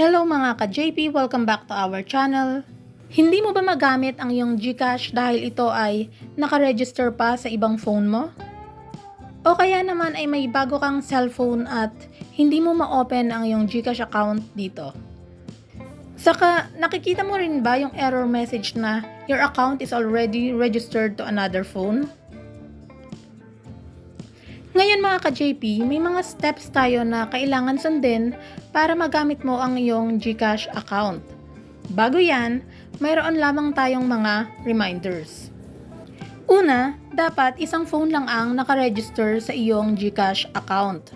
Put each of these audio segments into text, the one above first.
Hello mga ka-JP, welcome back to our channel. Hindi mo ba magamit ang iyong GCash dahil ito ay nakaregister pa sa ibang phone mo? O kaya naman ay may bago kang cellphone at hindi mo ma-open ang iyong GCash account dito? Saka, nakikita mo rin ba yung error message na your account is already registered to another phone? Ngayon mga ka-JP, may mga steps tayo na kailangan sundin para magamit mo ang iyong GCash account. Bago yan, mayroon lamang tayong mga reminders. Una, dapat isang phone lang ang nakaregister sa iyong GCash account.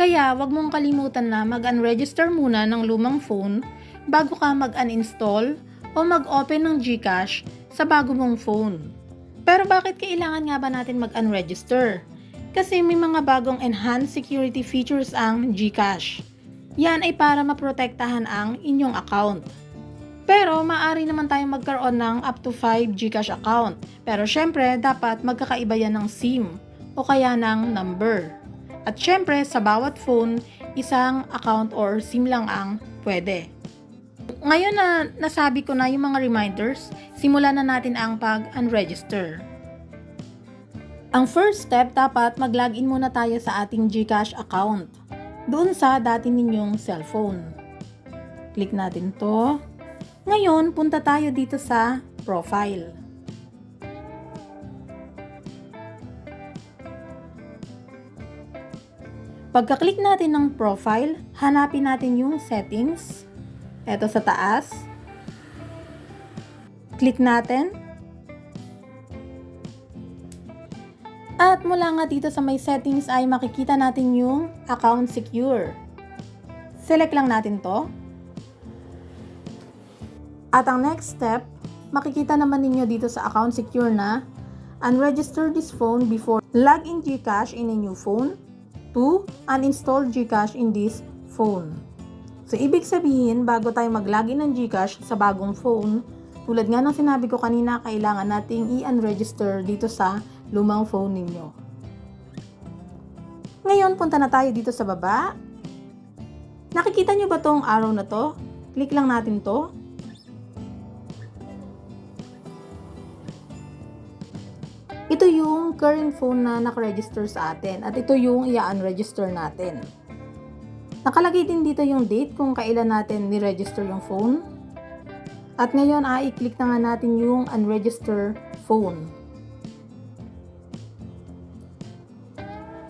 Kaya wag mong kalimutan na mag-unregister muna ng lumang phone bago ka mag-uninstall o mag-open ng GCash sa bago mong phone. Pero bakit kailangan nga ba natin mag-unregister? Kasi may mga bagong enhanced security features ang GCash. Yan ay para maprotektahan ang inyong account. Pero maaari naman tayong magkaroon ng up to 5 GCash account. Pero syempre, dapat magkakaiba yan ng SIM o kaya ng number. At syempre, sa bawat phone, isang account or SIM lang ang pwede. Ngayon na nasabi ko na yung mga reminders, simulan na natin ang pag-unregister. Ang first step, dapat mag-login muna tayo sa ating GCash account. Doon sa dati ninyong cellphone. Click natin to. Ngayon, punta tayo dito sa profile. Pagka-click natin ng profile, hanapin natin yung settings. Ito sa taas. Click natin. At mula nga dito sa may settings ay makikita natin yung account secure. Select lang natin to. At ang next step, makikita naman ninyo dito sa account secure na unregister this phone before log in GCash in a new phone. 2. Uninstall GCash in this phone. So, ibig sabihin, bago tayo mag-login ng GCash sa bagong phone, tulad nga ng sinabi ko kanina, kailangan nating i-unregister dito sa lumang phone ninyo. Ngayon, punta na tayo dito sa baba. Nakikita nyo ba tong arrow na to? Click lang natin to. Ito yung current phone na nakaregister sa atin at ito yung i-unregister natin. Nakalagay din dito yung date kung kailan natin ni-register yung phone. At ngayon, ay i-click na nga natin yung unregister phone.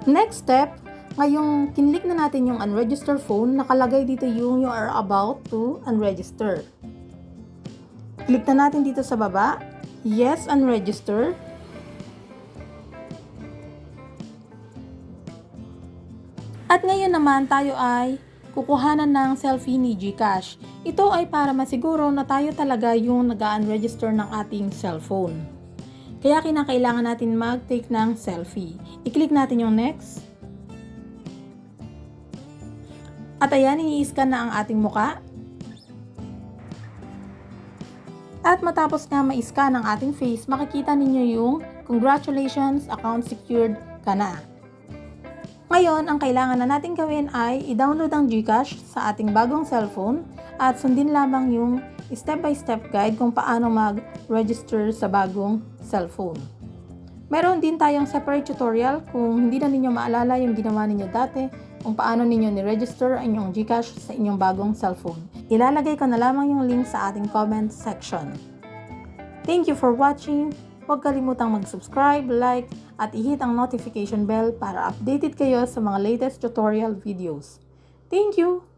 Next step, ngayong kinlik na natin yung unregister phone, nakalagay dito yung you are about to unregister. Click na natin dito sa baba, yes, unregister. At ngayon naman tayo ay kukuhanan ng selfie ni Gcash. Ito ay para masiguro na tayo talaga yung nag-unregister ng ating cellphone. Kaya kinakailangan natin mag-take ng selfie. I-click natin yung next. At ayan, ini-scan na ang ating muka. At matapos nga ma-scan ang ating face, makikita ninyo yung congratulations, account secured ka na. Ngayon, ang kailangan na natin gawin ay i-download ang GCash sa ating bagong cellphone at sundin lamang yung step-by-step guide kung paano mag-register sa bagong cellphone. Meron din tayong separate tutorial kung hindi na ninyo maalala yung ginawa ninyo dati kung paano ninyo ni-register ang inyong GCash sa inyong bagong cellphone. Ilalagay ko na lamang yung link sa ating comment section. Thank you for watching. Huwag kalimutang mag-subscribe, like, at i-hit ang notification bell para updated kayo sa mga latest tutorial videos. Thank you!